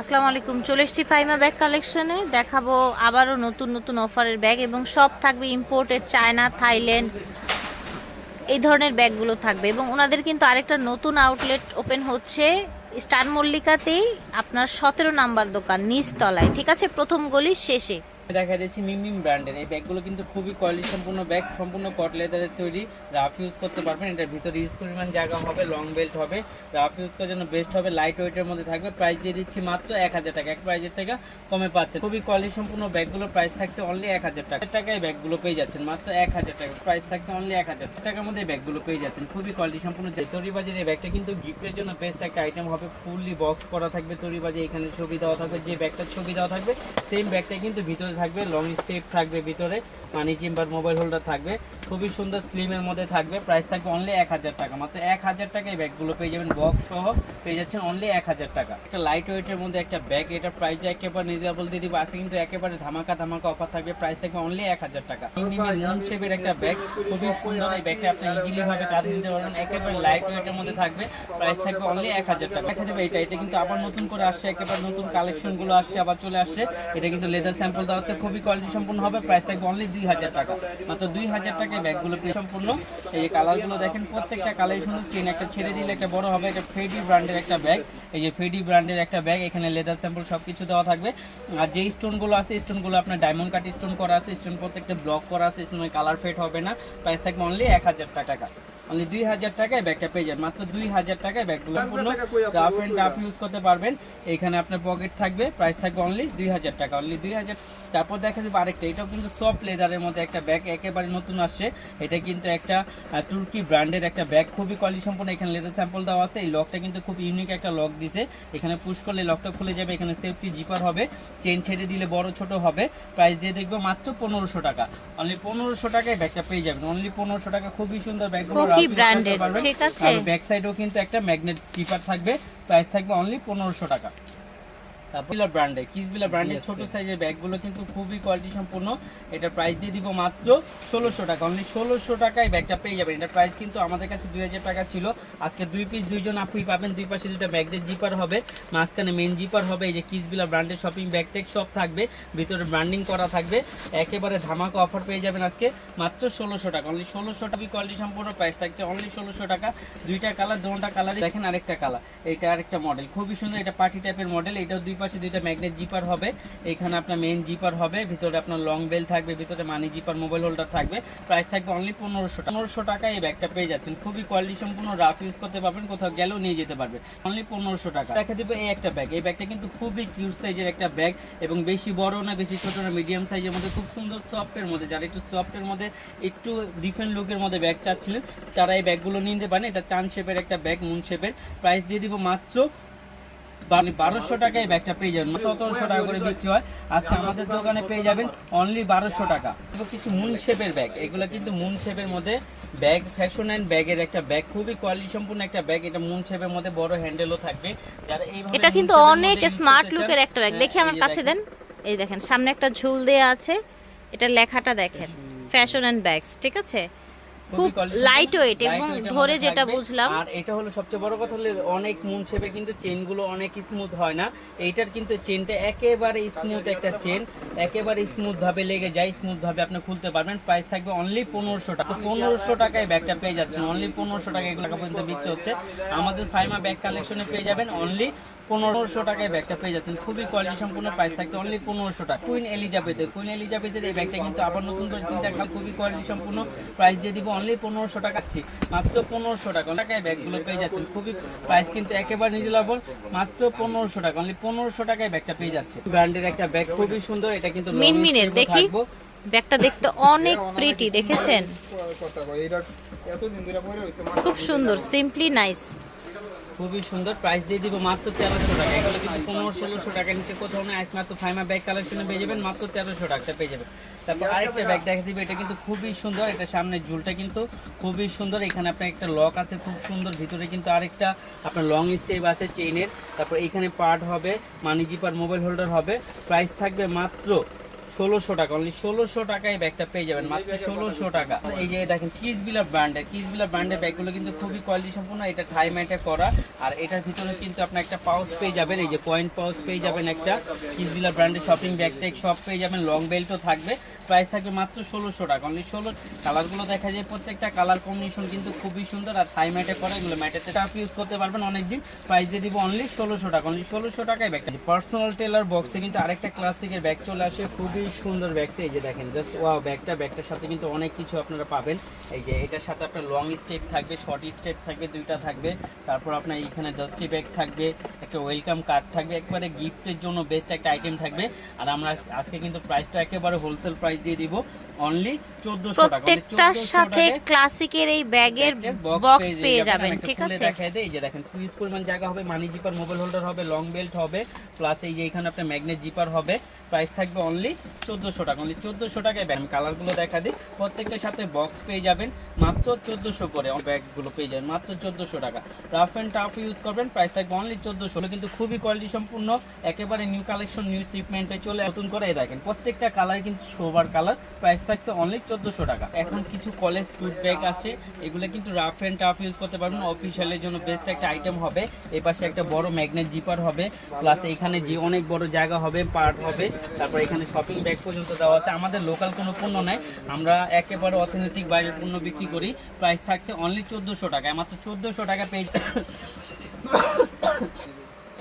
আসসালামু আলাইকুম। চলে এসেছি ফাইমা ব্যাগ কালেকশনে দেখাবো আবারও নতুন নতুন অফারের ব্যাগ এবং সব থাকবে ইম্পোর্টেড চায়না, থাইল্যান্ড, এই ধরনের ব্যাগগুলো থাকবে এবং ওনাদের কিন্তু আরেকটা নতুন আউটলেট ওপেন হচ্ছে স্টার মল্লিকাতেই আপনার সতেরো নাম্বার দোকান, নিচতলায়। ঠিক আছে? প্রথম গলির শেষে। দেখা যাচ্ছে মিমিম ব্র্যান্ডের এই ব্যাগগুলো কিন্তু খুবই কোয়ালিটি সম্পূর্ণ ব্যাগ সম্পূর্ণ কট লেদারের তৈরি। রাফ ইউজ করতে পারবেন। এটার ভিতরে ইউজ পরিমাণ জায়গা হবে লং বেল্ট হবে। রাফ ইউজ করার জন্য বেস্ট হবে লাইট ওয়েটের মধ্যে থাকবে। প্রাইস দিয়ে দিচ্ছি মাত্র এক হাজার টাকা। এক প্রাইজের থেকে কমে পাচ্ছেন। খুবই কোয়ালিটি সম্পূর্ণ ব্যাগগুলোর প্রাইস থাকছে অনলি এক হাজার টাকা। টাকায় ব্যাগগুলো পেয়ে যাচ্ছেন। মাত্র এক হাজার টাকা। প্রাইস থাকছে অনলি এক হাজার। টাকার মধ্যে ব্যাগগুলো পেয়ে যাচ্ছেন। খুবই কোয়ালিটি সম্পূর্ণ যে তরিবাজের এই ব্যাগটা কিন্তু গিফটের জন্য বেস্ট একটা আইটেম হবে। ফুললি বক্স করা থাকবে তরিবাজে এখানে ছবি দেওয়া থাকবে। যে ব্যাগটার ছবি দেওয়া থাকবে সেম ব্যাগটা কিন্তু ভিতরে থাকবে লং স্টেপ থাকবে ভিতরে মানি চেম্বার মোবাইল হোল্ডার থাকবে খুবই সুন্দর স্লিমের মধ্যে থাকবে প্রাইস থাকবে অনলি এক হাজার টাকা মাত্র এক হাজার টাকা এই ব্যাগগুলো পেয়ে যাবেন বক্স সহ পেয়ে যাচ্ছেন অনলি এক হাজার টাকা। একটা লাইট ওয়েটের মধ্যে একটা ব্যাগ এটা প্রাইস একেবারে রিজনেবল দিয়ে দিব আজকে কিন্তু একেবারে ধামাকা ধামাকা অফার থাকবে প্রাইস থাকবে অনলি এক হাজার টাকা। শেপের একটা ব্যাগ খুবই সুন্দর এই ব্যাগটা আপনি ইজিলি ভাবে কাঁধে নিতে পারবেন একেবারে লাইট ওয়েটের মধ্যে থাকবে প্রাইস থাকবে অনলি এক হাজার টাকা। দেখা যাবে এটা এটা কিন্তু আবার নতুন করে আসছে একেবারে নতুন কালেকশনগুলো আসছে আবার চলে আসছে। এটা কিন্তু লেদার স্যাম্পল দেওয়া হচ্ছে খুবই কোয়ালিটি সম্পূর্ণ হবে প্রাইস থাকবে অনলি দুই হাজার টাকা। মাত্র দুই হাজার টাকায় ব্যাগগুলো সম্পূর্ণ। এই যে কালারগুলো দেখেন, প্রত্যেকটা কালার সুন্দর চেন একটা ছেড়ে দিলে একটা বড় হবে, একটা ফেডি ব্র্যান্ডের একটা ব্যাগ এই যে ফেডি ব্র্যান্ডের একটা ব্যাগ এখানে লেদার স্যাম্পল সব কিছু দেওয়া থাকবে। আর যে স্টোনগুলো আছে স্টোনগুলো আপনার ডায়মন্ড কাট স্টোন করা আছে স্টোন প্রত্যেকটা ব্লক করা আছে স্টোনের কালার ফেড হবে না। প্রাইস থাকবে অনলি এক হাজার টাকা। অনলি দুই হাজার টাকায় ব্যাগটা পেয়ে যাবেন মাত্র দুই হাজার টাকায় ব্যাগগুলো সম্পূর্ণ রাফ অ্যান্ড রাফ ইউজ করতে পারবেন। এখানে আপনার পকেট থাকবে প্রাইস থাকবে অনলি দুই হাজার টাকা। অনলি দুই হাজার তারপর দেখা যাবে আরেকটা। এটাও কিন্তু সফট লেদারের মধ্যে একটা ব্যাগ একেবারে নতুন আসছে। এটা কিন্তু একটা তুর্কি ব্র্যান্ডের একটা ব্যাগ খুবই কোয়ালিটি সম্পন্ন। এখানে লেদার স্যাম্পল দেওয়া আছে। এই লকটা কিন্তু খুব ইউনিক একটা লক দিছে। এখানে পুশ করলে লকটা খুলে যাবে। এখানে সেফটি জিপার হবে। চেন ছেড়ে দিলে বড় ছোট হবে। প্রাইস দিয়ে দেখব মাত্র পনেরোশো টাকা। অনলি পনেরোশো টাকায় ব্যাগটা পেয়ে যাবেন। অনলি পনেরোশো টাকা। খুবই সুন্দর ব্যাগগুলো Brand ঠিক আছে। ব্যাক সাইডেও কিন্তু একটা ম্যাগনেট কিপার থাকবে। প্রাইস থাকবে অনলি পনেরোশো টাকা। তারপর ব্র্যান্ডের কিসবিলা ব্র্যান্ডের ছোট সাইজের ব্যাগগুলো কিন্তু খুবই কোয়ালিটি সম্পূর্ণ। এটা প্রাইস দিয়ে দিব মাত্র ষোলোশো টাকা। অনলি ষোলোশো টাকায় ব্যাগটা পেয়ে যাবেন। এটা প্রাইস কিন্তু আমাদের কাছে দুই হাজার টাকা ছিল। আজকে দুই পিস দুইজন আপুই পাবেন। দুই পাশে দুটো ব্যাগের জিপার হবে। মাঝখানে মেন জিপার হবে। এই যে কিসবিলা ব্র্যান্ডের শপিং ব্যাগ টেক সব থাকবে। ভিতরে ব্র্যান্ডিং করা থাকবে। একেবারে ধামাকা অফার পেয়ে যাবেন আজকে মাত্র ষোলোশো টাকা। অনলি ষোলোশো টাকা কোয়ালিটি সম্পূর্ণ প্রাইস থাকছে। অনলি ষোলোশো টাকা। দুইটা কালার দুটা কালার দেখেন আরেকটা কালার এইটা আরেকটা মডেল খুবই সুন্দর। এটা পার্টি টাইপের মডেল এটাও দুই পাশে দুইটা ম্যাগনেট জিপার হবে। এখানে আপনার মেন জিপার হবে, ভিতরে আপনার লং বেল থাকবে, ভিতরে মানি জিপার মোবাইল হোল্ডার থাকবে। প্রাইস থাকবে অনলি পনেরোশো পনেরোশো টাকা এই ব্যাগটা পেয়ে যাচ্ছেন। খুবই কোয়ালিটি সম্পূর্ণ রাফ ইউজ করতে পারবেন, কোথাও গেলেও নিয়ে যেতে পারবে। অনলি পনেরোশো টাকা। দেখা দেবো এই একটা ব্যাগ এই ব্যাগটা কিন্তু খুবই কিউট সাইজের একটা ব্যাগ এবং বেশি বড় না, বেশি ছোট না মিডিয়াম সাইজের মধ্যে, খুব সুন্দর সফটের মধ্যে। যারা একটু সফটের মধ্যে, একটু ডিফারেন্ট লুকের মধ্যে ব্যাগ চাচ্ছিলেন, তারা এই ব্যাগগুলো নিতে পারেন। এটা চান শেপের একটা ব্যাগ মুন শেপের প্রাইস দিয়ে দিব মাত্র বারোশো টাকায় ব্যাগটা পেয়ে যাবেন। সতেরোশো টাকা করে বিক্রি হয়। আজকে আমাদের দোকানে পেয়ে যাবেন অনলি বারোশো টাকা। কিছু মুন শেপের ব্যাগ এগুলো কিন্তু মুন শেপের মধ্যে ব্যাগ ফ্যাশন অ্যান্ড ব্যাগের একটা ব্যাগ খুবই কোয়ালিটি সম্পূর্ণ একটা ব্যাগ এটা মুন শেপের মধ্যে বড় হ্যান্ডেলও থাকবে। যারা এটা কিন্তু অনেক স্মার্ট লুকের একটা ব্যাগ দেখি আমার কাছে দেন। এই দেখেন সামনে একটা ঝুল দেয়া আছে। এটা লেখাটা দেখেন। ফ্যাশন অ্যান্ড ব্যাগস ঠিক আছে? খুব লাইট ওয়েট এবং ধরে যেটা বুঝলাম। আর এটা হলো সবচেয়ে বড় কথা হলো অনেক মুন শেপে কিন্তু চেনগুলো অনেক স্মুথ হয় না। এইটার কিন্তু চেনটা একেবারে স্মুথ একটা চেন একেবারে স্মুথ ভাবে লেগে যায় স্মুথ ভাবে আপনি খুলতে পারবেন। প্রাইস থাকবে অনলি পনেরোশো টাকা। পনেরোশো টাকায় ব্যাগটা পেয়ে যাচ্ছেন। অনলি পনেরোশো টাকা এগুলো পর্যন্ত বিক্রি হচ্ছে। আমাদের ফাইমা ব্যাগ কালেকশনে পেয়ে যাবেন। অনলি পনেরোশো টাকায় ব্যাগটা পেয়ে যাচ্ছেন। খুবই কোয়ালিটি সম্পূর্ণ প্রাইস থাকছে অনলি পনেরোশো টাকা। কুইন এলিজাবেথের কুইন এলিজাবেথের এই ব্যাগটা কিন্তু আবার নতুন করে চিন্তা করা খুবই কোয়ালিটি সম্পূর্ণ প্রাইস দিয়ে দিব অনলি পনেরোশো টাকা ছি মাত্র পনেরোশো টাকা টাকায় ব্যাগগুলো পেয়ে যাচ্ছেন। খুবই প্রাইস কিন্তু একেবারে রিজনেবল মাত্র পনেরোশো টাকা অনলি পনেরোশো টাকায় ব্যাগটা পেয়ে যাচ্ছে। ব্র্যান্ডের একটা ব্যাগ খুবই সুন্দর এটা কিন্তু মিনমিনের দেখি। ব্যাগটা দেখতে অনেক প্রিটি দেখেছেন? খুব সুন্দর সিম্পলি নাইস খুবই সুন্দর। প্রাইস দিয়ে দিব মাত্র তেরোশো টাকা। এগুলো কিন্তু পনেরো ষোলোশো টাকা। নিচে কোথাও না একমাত্র ফাইমা ব্যাগ কালেকশনে পেয়ে যাবেন। মাত্র তেরোশো টাকা পেয়ে যাবেন। তারপর আরেকটা ব্যাগ দেখা দিবে। এটা কিন্তু খুবই সুন্দর। এটা সামনের ঝুলটা কিন্তু খুবই সুন্দর। এখানে আপনার একটা লক আছে খুব সুন্দর। ভিতরে কিন্তু আরেকটা আপনার লং স্টেপ আছে চেইনের তারপর এইখানে পার্ট হবে। মানি জিপার মোবাইল হোল্ডার হবে। প্রাইস থাকবে মাত্র ষোলোশো টাকা অনলি ষোলোশো টাকায় ব্যাগটা পেয়ে যাবেন মাত্র ষোলোশো টাকা। এই যে দেখেন কিস বিলার ব্র্যান্ডের কিস বিলার ব্র্যান্ডের ব্যাগগুলো কিন্তু খুবই কোয়ালিটি সম্পূর্ণ এটা ঠাই ম্যাটে করা। আর এটার ভিতরে কিন্তু আপনার একটা পাউচ পেয়ে যাবেন এই যে কয়েন পাউচ পেয়ে যাবেন একটা। কিস বিলার ব্র্যান্ডের শপিং ব্যাগ ট্যাগ সব পেয়ে যাবেন লং বেল্টও থাকবে। প্রাইস থাকবে মাত্র ষোলোশো টাকা। অনলি ষোলো কালারগুলো দেখা যায় প্রত্যেকটা কালার কম্বিনেশন কিন্তু খুবই সুন্দর আর থাই ম্যাটে করে এগুলো ম্যাটেতে টাপ ইউজ করতে পারবেন অনেকদিন। প্রাইস দিয়ে দিব অনলি ষোলোশো টাকা। অনলি ষোলোশো টাকায় ব্যাগটা পার্সোনাল টেলার বক্সে কিন্তু আরেকটা ক্লাসিকের ব্যাগ চলে আসে। খুবই সুন্দর ব্যাগটা এই যে দেখেন জাস্ট ওয়াও ব্যাগটা ব্যাগটার সাথে কিন্তু অনেক কিছু আপনারা পাবেন। এই যে এটার সাথে আপনার লং স্টেপ থাকবে শর্ট স্টেপ থাকবে, দুইটা থাকবে। তারপর আপনার এখানে ডাস্টি ব্যাগ থাকবে, একটা ওয়েলকাম কার্ড থাকবে। একবারে গিফটের জন্য বেস্ট একটা আইটেম থাকবে। আর আমরা আজকে কিন্তু প্রাইসটা একেবারে হোলসেল প্রাইস দিয়ে দিব অনলি চোদ্দোশো টাকা। only প্রত্যেকটার সাথে ক্লাসিকের এই ব্যাগের বক্স পেয়ে যাবেন। ঠিক আছে? দেখাই দেই এই যে দেখেন টুইস পরিমাণ জায়গা হবে মানি জিপার মোবাইল হোল্ডার হবে লং বেল্ট হবে প্লাস এই যে এখানে আপনার ম্যাগনেট জিপার হবে প্রাইস থাকবে অনলি চোদ্দোশো টাকা। অনলি চোদ্দোশো টাকায় ব্যাগ কালারগুলো দেখা দিই প্রত্যেকটার সাথে বক্স পেয়ে যাবেন মাত্র চোদ্দোশো করে ব্যাগগুলো পেয়ে যাবেন মাত্র চোদ্দোশো টাকা। রাফ অ্যান্ড টাফ ইউজ করবেন প্রাইস থাকবে অনলি চোদ্দোশো। কিন্তু খুবই কোয়ালিটি সম্পূর্ণ একেবারে নিউ কালেকশন নিউ শিপমেন্টে চলে নতুন করে এই দেখেন প্রত্যেকটা কালার কিন্তু সোবার কালার প্রাইস থাকছে অনলি চোদ্দোশো টাকা। এখন কিছু কলেজ টুথ ব্যাগ আসে, এগুলো কিন্তু রাফ অ্যান্ড টাফ ইউজ করতে পারবেন। অফিসিয়ালের জন্য বেস্ট একটা আইটেম হবে। এই পাশে একটা বড় ম্যাগনেট জিপার হবে। প্লাস এখানে যে অনেক বড় জায়গা হবে পার্ট হবে। তারপর এখানে শপিং ব্যাগ পর্যন্ত দেওয়া আছে। আমাদের লোকাল কোনো পণ্য নাই। আমরা একেবারে অথেন্টিক বাইরের পণ্য বিক্রি করি। প্রাইস থাকছে অনলি চোদ্দোশো টাকা। মাত্র চোদ্দোশো টাকা পেয়ে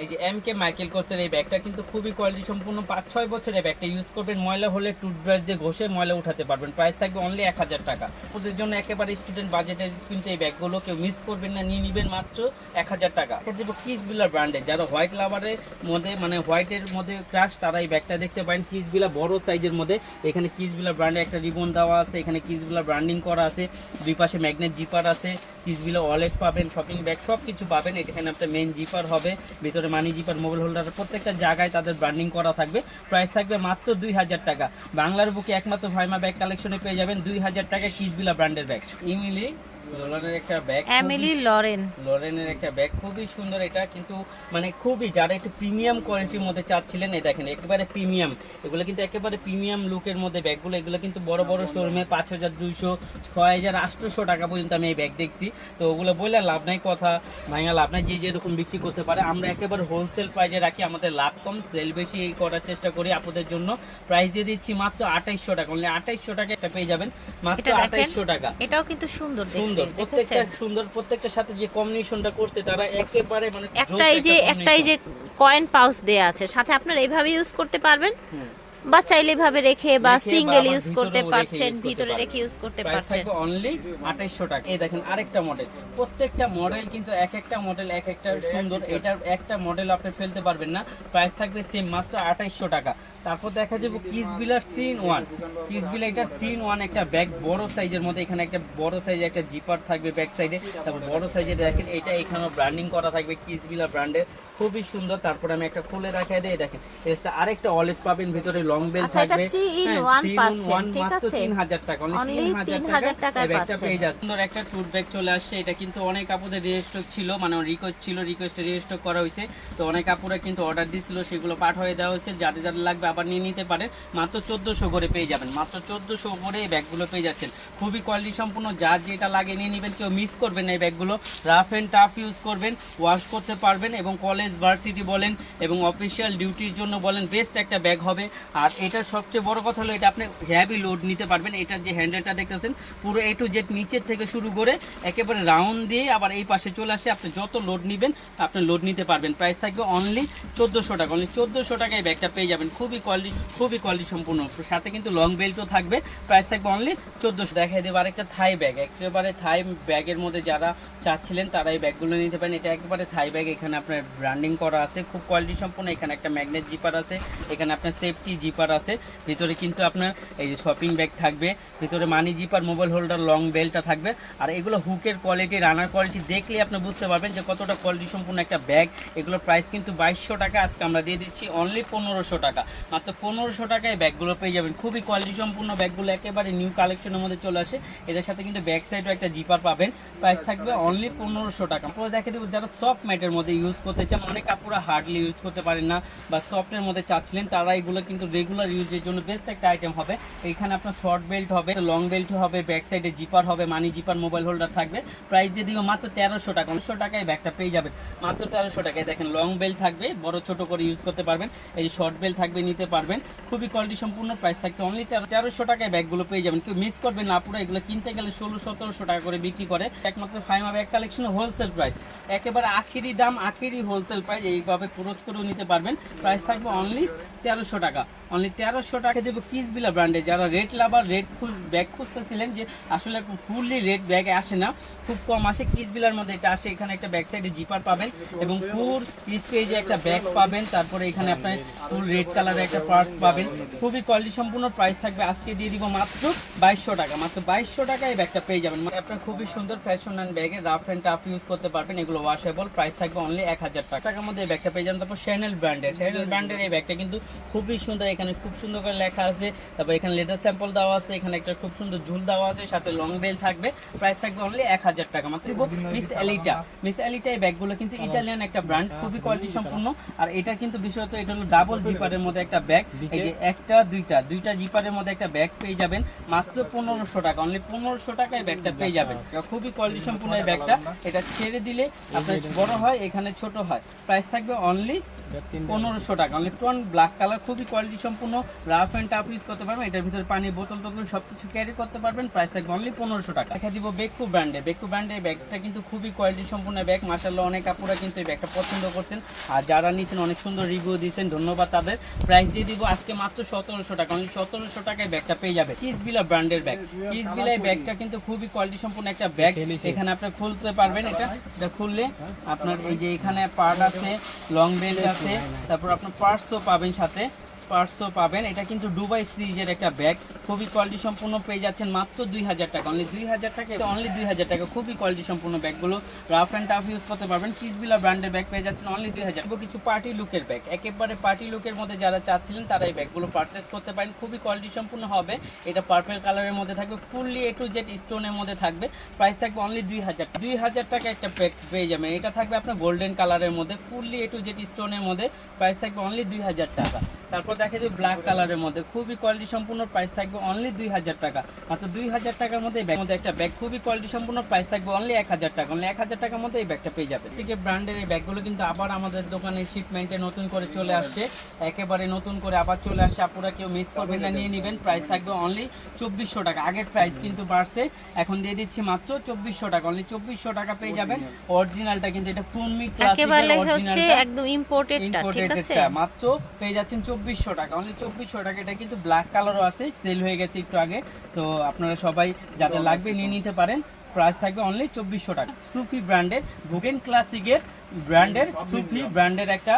এই যে এম কে মাইকেল কোর্সের এই ব্যাগটা কিন্তু খুবই কোয়ালিটি সম্পূর্ণ। পাঁচ, ছয় বছরের ব্যাগটা ইউজ করবেন। ময়লা হলে টুথব্রাশ দিয়ে ঘষে ময়লা উঠাতে পারবেন। প্রাইস থাকবে অনলি এক হাজার টাকা। ওদের জন্য একেবারে স্টুডেন্ট বাজেটের কিন্তু এই ব্যাগগুলো কেউ মিস করবেন না। নিয়ে নেবেন মাত্র এক হাজার টাকা। দেবো কিস বিলার ব্র্যান্ডের যারা হোয়াইট লাভারের মধ্যে মানে হোয়াইটের মধ্যে ক্রাশ তারা এই ব্যাগটা দেখতে পারেন। কিস বিলা বড় সাইজের মধ্যে। এখানে কিস বিলার ব্র্যান্ডে একটা রিবন দেওয়া আছে। এখানে কিস বিলার ব্র্যান্ডিং করা আছে। দুই পাশে ম্যাগনেট জিপার আছে। কিস বিলা ওয়ালেট পাবেন শপিং ব্যাগ সব কিছু পাবেন। এখানে একটা মেন জিপার হবে। ভিতরে মানি জিপার মোবাইল হোল্ডার প্রত্যেকটা জায়গায় তাদের ব্র্যান্ডিং করা থাকবে। প্রাইস থাকবে মাত্র দুই হাজার টাকা। বাংলার বুকে একমাত্র ভাইমা ব্যাগ কালেকশনে পেয়ে যাবেন দুই হাজার টাকা কিসবিলা ব্র্যান্ডের ব্যাগ ইমিলি লোলারের একটা ব্যাগ এমিলি লরেন লরেনের একটা ব্যাগ খুবই সুন্দর এটা কিন্তু মানে খুবই যারা একটু প্রিমিয়াম কোয়ালিটির মধ্যে চাচ্ছিলেন এই দেখেন একেবারে প্রিমিয়াম এগুলো কিন্তু একেবারে প্রিমিয়াম লুকের মধ্যে ব্যাগগুলো এগুলো কিন্তু বড় বড় শোরুমে পাঁচ হাজার দুইশো ছয় হাজার আটশোশো টাকা পর্যন্ত আমি এই ব্যাগ দেখছি। তো ওগুলো বললে লাভ নাই কথা ভাঙা লাভ নাই যে যেরকম বিক্রি করতে পারে। আমরা একেবারে হোলসেল প্রাইজে রাখি আমাদের লাভ কম সেল বেশি এই করার চেষ্টা করি আপনাদের জন্য। প্রাইস দিয়ে দিচ্ছি মাত্র আঠাইশশো টাকা অনলি আঠাইশশো টাকা একটা পেয়ে যাবেন মাত্র আঠাইশশো টাকা। এটাও কিন্তু সুন্দর দেখতে। সুন্দর। প্রত্যেকটা সুন্দর প্রত্যেকটার সাথে যে কম্বিনেশনটা করছে তারা একেবারে মানে একটা এই যে একটা একটাই যে কয়েন পাউচ দেয়া আছে সাথে আপনারা এইভাবে ইউজ করতে পারবেন। বা চাইলে ভাবে রেখে বা সিঙ্গেল ইউজ করতে পারছেন ভিতরে রেখে ইউজ করতে পারছেন। অনলি আঠাইশশো টাকা। এই দেখেন আরেকটা মডেল প্রত্যেকটা মডেল কিন্তু এক একটা মডেল এক একটা সুন্দর এটার একটা মডেল আপনি ফেলতে পারবেন না। প্রাইস থাকবে সেম মাত্র আঠাইশশো টাকা। তারপর দেখা যাবে কিস বিলার সিন ওয়ান কিস বিলার এটা সিন ওয়ান একটা ব্যাগ বড় সাইজের মধ্যে। এখানে একটা বড় সাইজের একটা জিপার থাকবে ব্যাক সাইডে তারপর বড় সাইজের দেখেন এটা এখানেও ব্র্যান্ডিং করা থাকবে কিস বিলার ব্র্যান্ডের খুবই সুন্দর। তারপর আমি একটা খুলে দেখাই দিই দেখেন। এটা আরেকটা অলিভ পাবেন ভিতরে লং বেল আচ্ছা, থাকবে। হ্যাঁ, one three in পাচ্ছেন, one ঠিক মাত্র 3000 টাকা only Only 3000 3000 টাকায় পাচ্ছেন। পেয়ে যাচ্ছে। সুন্দর একটা টুথ ব্যাগ চলে আসছে এটা কিন্তু অনেক আপুদের রিস্টক ছিল মানে রিকোয়েস্ট ছিল রিকোয়েস্টে রিস্টক করা হয়েছে। তো অনেক আপুরা কিন্তু অর্ডার দিছিল সেগুলো পাঠ হয়ে দেওয়া হয়েছে যাদের যাদের লাগবে আবার নিয়ে নিতে পারে মাত্র চোদ্দোশো করে পেয়ে যাবেন মাত্র চোদ্দোশো করে এই ব্যাগগুলো পেয়ে যাচ্ছেন। খুবই কোয়ালিটি সম্পূর্ণ যার যেটা লাগে নিয়ে নেবেন কেউ মিস করবেন না এই ব্যাগগুলো রাফ অ্যান্ড টাফ ইউজ করবেন ওয়াশ করতে পারবেন এবং কলেজ ভার্সিটি বলেন এবং অফিসিয়াল ডিউটির জন্য বলেন বেস্ট একটা ব্যাগ হবে। আর এটা সবচেয়ে বড় কথা হলো এটা আপনি হ্যাভি লোড নিতে পারবেন। এটার যে হ্যান্ডেলটা দেখতেছেন, পুরো এ টু জেড নিচের থেকে শুরু করে একেবারে রাউন্ড দিয়ে আবার এই পাশে চলে আসে। আপনি যত লোড নেবেন, আপনি লোড নিতে পারবেন। প্রাইস থাকবে অনলি চোদ্দোশো টাকা। অনলি চোদ্দোশো টাকায় ব্যাগটা পেয়ে যাবেন। খুবই কোয়ালিটি খুবই কোয়ালিটি সম্পূর্ণ সাথে কিন্তু লং বেল্টও থাকবে। প্রাইস থাকবে অনলি চোদ্দোশো। দেখাই দেবো আরেকটা থাই ব্যাগ একেবারে থাই ব্যাগের মধ্যে যারা চাচ্ছিলেন, তারা এই ব্যাগগুলো নিতে পারেন। এটা একেবারে থাই ব্যাগ এখানে আপনার ব্র্যান্ডিং করা আছে। খুব কোয়ালিটি সম্পূর্ণ এখানে একটা ম্যাগনেট জিপার আছে। এখানে আপনার সেফটি জিপার আছে। ভিতরে কিন্তু আপনার এই যে শপিং ব্যাগ থাকবে, ভিতরে money zipper mobile holder long বেল্টটা থাকবে। আর এগুলো হুকের কোয়ালিটি রানার কোয়ালিটি দেখলে আপনি বুঝতে পারবেন যে কতটা কোয়ালিটি সম্পূর্ণ একটা ব্যাগ এগুলোর প্রাইস কিন্তু বাইশশো টাকা আজকে আমরা দিয়ে দিচ্ছি অনলি পনেরোশো টাকা। মাত্র পনেরোশো টাকায় ব্যাগগুলো পেয়ে যাবেন। খুবই কোয়ালিটি সম্পূর্ণ ব্যাগগুলো একেবারে নিউ কালেকশনের মধ্যে চলে আসে। এদের সাথে কিন্তু ব্যাক সাইডও একটা জিপার পাবেন। প্রাইস থাকবে অনলি পনেরোশো টাকা। পরে দেখে দেবো, যারা সফট ম্যাটের মধ্যে ইউজ করতে চান, অনেক কাপড়া হার্ডলি ইউজ করতে পারেন না বা সফটের মধ্যে চাচ্ছিলেন, তারা এগুলো কিন্তু রেগুলার ইউজের জন্য বেস্ট একটা আইটেম হবে। এইখানে আপনার শর্ট বেল্ট হবে লং বেল্ট হবে ব্যাক সাইডে জিপার হবে মানি জিপার মোবাইল হোল্ডার থাকবে। প্রাইস দিয়ে দিব মাত্র তেরোশো টাকা। উনিশশো টাকায় ব্যাগটা পেয়ে যাবেন। মাত্র তেরোশো টাকায় দেখেন লং বেল্ট থাকবে, বড় ছোট করে ইউজ করতে পারবেন। এই শর্ট বেল্ট থাকবে, নিতে পারবেন। খুবই কোয়ালিটি সম্পূর্ণ প্রাইস থাকছে। অনলি তেরো তেরোশো টাকায় ব্যাগগুলো পেয়ে যাবেন। কেউ মিস করবেন না, পুরো এগুলো কিনতে গেলে ষোলো সতেরোশো টাকা করে বিক্রি করে। একমাত্র Faima bag collection wholesale price একেবারে আখেরি দাম, আখেরি হোলসেল প্রাইস এইভাবে ক্রস করেও নিতে পারবেন। প্রাইস থাকবে অনলি তেরোশো টাকা। অনলি তেরোশো টাকা দেবো কিস বিলা ব্র্যান্ডে যারা red lover red full bag খুঁজতেছিলেন যে আসলে ফুললি রেড ব্যাগ আসে না, খুব কম আসে। কিস বিলার মধ্যে এটা আসে, এখানে একটা ব্যাক সাইডে জিপার পাবেন এবং ফুল কিস পেজে একটা ব্যাগ পাবেন। তারপরে এখানে আপনার ফুল রেড কালারের একটা পার্স পাবেন। খুবই কোয়ালিটি সম্পূর্ণ প্রাইস থাকবে। আজকে দিয়ে দিব মাত্র বাইশশো টাকা। মাত্র বাইশশো টাকায় এই ব্যাগটা পেয়ে যাবেন। মানে আপনার খুবই সুন্দর ফ্যাশন অ্যান্ড ব্যাগে রাফ অ্যান্ড টাফ ইউজ করতে পারবেন। এগুলো ওয়াশেবল প্রাইস থাকবে অনলি এক হাজার টাকা। টাকার মধ্যে এই ব্যাগটা পেয়ে যাবেন। তারপর শ্যানেল ব্র্যান্ডের শ্যানেল ব্র্যান্ডের এই ব্যাগটা কিন্তু খুবই সুন্দর। এখানে খুব সুন্দর করে লেখা আছে। তারপর এখানে লেদার স্যাম্পল দেওয়া আছে এখানে একটা খুব সুন্দর ঝুল দেওয়া আছে সাথে লং বেল থাকবে। প্রাইস থাকবে অনলি এক হাজার টাকা মাত্র মিস এলিটা মিস এলিটা এই ব্যাগগুলো কিন্তু ইটালিয়ান একটা ব্র্যান্ড খুবই কোয়ালিটি সম্পূর্ণ। আর এটা কিন্তু বিশেষত এটা হলো ডাবল জিপারের মধ্যে একটা ব্যাগ এই যে একটা দুইটা দুইটা জিপারের মধ্যে একটা ব্যাগ পেয়ে যাবেন। মাত্র পনেরোশো টাকা অনলি পনেরোশো টাকায় ব্যাগটা পেয়ে যাবেন। খুবই কোয়ালিটি সম্পূর্ণ এই ব্যাগটা এটা ছেড়ে দিলে আপনার বড় হয় এখানে ছোট হয়। প্রাইস থাকবে অনলি পনেরোশো টাকা অনলি টোন ব্ল্যাক কালার খুবই কোয়ালিটি সম্পূর্ণ রাফ অ্যান্ড টাফ ইউজ করতে পারবেন। এটার ভিতরে পানি বোতল টোতল সব কিছু ক্যারি করতে পারবেন। প্রাইস থাকবে অনলি পনেরোশো টাকা। দেখা দিব বেকু ব্র্যান্ডে বেকু ব্র্যান্ডের ব্যাগটা কিন্তু খুবই কোয়ালিটি সম্পূর্ণ ব্যাগ। মাসাল্লাহ অনেক আপুরা কিন্তু এই ব্যাগটা পছন্দ করছেন। আর যারা নিয়েছেন অনেক সুন্দর রিভিউ দিয়েছেন ধন্যবাদ তাদের। প্রাইস দিয়ে দিব আজকে মাত্র সতেরোশো টাকা। অনলি সতেরোশো টাকায় ব্যাগটা পেয়ে যাবে কিস বিলা ব্র্যান্ডের ব্যাগ। কিস বিলা এই ব্যাগটা কিন্তু খুবই কোয়ালিটি সম্পূর্ণ একটা ব্যাগ। এখানে আপনি খুলতে পারবেন এটা। এটা খুললে আপনার এই যে এখানে পার্ট আছে লং বেল্ট আছে। তারপর আপনার পার্টসও পাবেন সাথে। পার্টসও পাবেন। এটা কিন্তু দুবাই সিরিজের একটা ব্যাগ। খুবই কোয়ালিটি সম্পূর্ণ পেয়ে যাচ্ছেন মাত্র দুই হাজার টাকা। অনলি দুই হাজার টাকা অনলি দুই হাজার টাকা। খুবই কোয়ালিটি সম্পূর্ণ ব্যাগগুলো। রাফ অ্যান্ড টাফ ইউজ করতে পারবেন। কিসবিলা ব্র্যান্ডের ব্যাগ পেয়ে যাচ্ছেন অনলি দুই হাজার কিছু পার্টি লুকের ব্যাগ। একেবারে পার্টি লুকের মধ্যে যারা চাচ্ছিলেন, তারা এই ব্যাগগুলো পারচেস করতে পারেন। খুবই কোয়ালিটি সম্পূর্ণ হবে। এটা পার্পেল কালারের মধ্যে থাকবে। ফুললি এ টু জেড স্টোনের মধ্যে থাকবে। প্রাইস থাকবে অনলি দুই হাজার দুই হাজার টাকা একটা ব্যাগ পেয়ে যাবেন। এটা থাকবে আপনার গোল্ডেন কালারের মধ্যে। ফুললি এ টু জেড স্টোনের মধ্যে। প্রাইস থাকবে অনলি দুই হাজার টাকা। তারপর দেখা যাবে ব্ল্যাক কালারের মধ্যে খুবই কোয়ালিটি সম্পূর্ণ প্রাইস থাকবে অনলি দুই হাজার টাকা। মাত্র দুই হাজার টাকার মধ্যে এই ব্যাগের মধ্যে একটা ব্যাগ খুবই কোয়ালিটি সম্পূর্ণ প্রাইস থাকবে অনলি এক হাজার টাকা। অনলি এক হাজার টাকার মধ্যে এই ব্যাগটা পেয়ে যাবে। থেকে ব্র্যান্ডের এই ব্যাগগুলো কিন্তু আবার আমাদের দোকানে শিপমেন্টে নতুন করে চলে আসছে। একেবারে নতুন করে আবার চলে আসছে। আপনারা কেউ মিস করবেন না নিয়ে নেবেন। প্রাইস থাকবে অনলি চব্বিশশো টাকা। আগের প্রাইস কিন্তু বাড়ছে। এখন দিয়ে দিচ্ছি মাত্র চব্বিশশো টাকা। অনলি চব্বিশশো টাকা পেয়ে যাবেন। অরিজিনালটা কিন্তু এটা ফুলমি একেবারে অরিজিনালটা একদম ইম্পোর্টেডটা ঠিক আছে? মাত্র পেয়ে যাচ্ছেন চব্বিশশো টাকা অনলি চব্বিশশো টাকা। এটা কিন্তু ব্ল্যাক কালারও আছে সেল হয়ে গেছে একটু আগে। তো আপনারা সবাই যাদের লাগবে নিয়ে নিতে পারেন প্রাইস থাকবে অনলি চব্বিশশো টাকা। সুফি ব্র্যান্ডের ভুগেন ক্লাসিকের ব্র্যান্ডের সুফি ব্র্যান্ডের একটা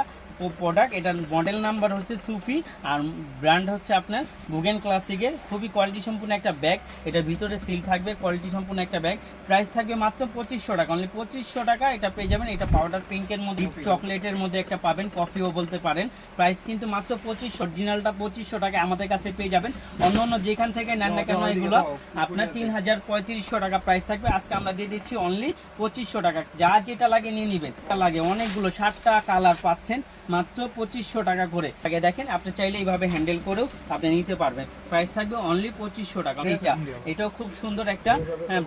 প্রোডাক্ট এটার মডেল নাম্বার হচ্ছে সুফি আর ব্র্যান্ড হচ্ছে আপনার বুগেন ক্লাসিকের খুবই কোয়ালিটি সম্পূর্ণ একটা ব্যাগ এটার ভিতরে সিল থাকবে কোয়ালিটি সম্পূর্ণ একটা ব্যাগ প্রাইস থাকবে মাত্র পঁচিশশো টাকা অনলি পঁচিশশো টাকা এটা পেয়ে যাবেন এটা পাউডার পিঙ্কের মধ্যে চকলেটের মধ্যে একটা পাবেন কফিও বলতে পারেন। প্রাইস কিন্তু মাত্র পঁচিশশো অরিজিনালটা পঁচিশশো টাকা আমাদের কাছে পেয়ে যাবেন। অন্য অন্য যেখান থেকে নেন না কেন এগুলো আপনার তিন হাজার পঁয়ত্রিশশো টাকা প্রাইস থাকবে। আজকে আমরা দিয়ে দিচ্ছি অনলি পঁচিশশো টাকা। যা যেটা লাগে নিয়ে নেবেন। লাগে অনেকগুলো ষাটটা কালার পাচ্ছেন। মাত্র পঁচিশশো টাকা করে। আগে দেখেন আপনি চাইলে এইভাবে হ্যান্ডেল করেও আপনি নিতে পারবেন। প্রাইস থাকবে অনলি পঁচিশশো টাকা এটা এটাও খুব সুন্দর একটা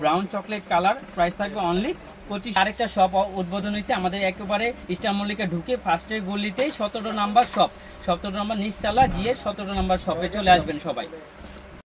ব্রাউন চকলেট কালার প্রাইস থাকবে অনলি পঁচিশ আরেকটা শপ উদ্বোধন হয়েছে আমাদের একেবারে ইস্টার মল্লিকা ঢুকে ফার্স্টের গলিতেই সতেরো নাম্বার শপ সতেরো নাম্বার নিচতলা জিয়ে সতেরো নাম্বার শপে চলে আসবেন সবাই।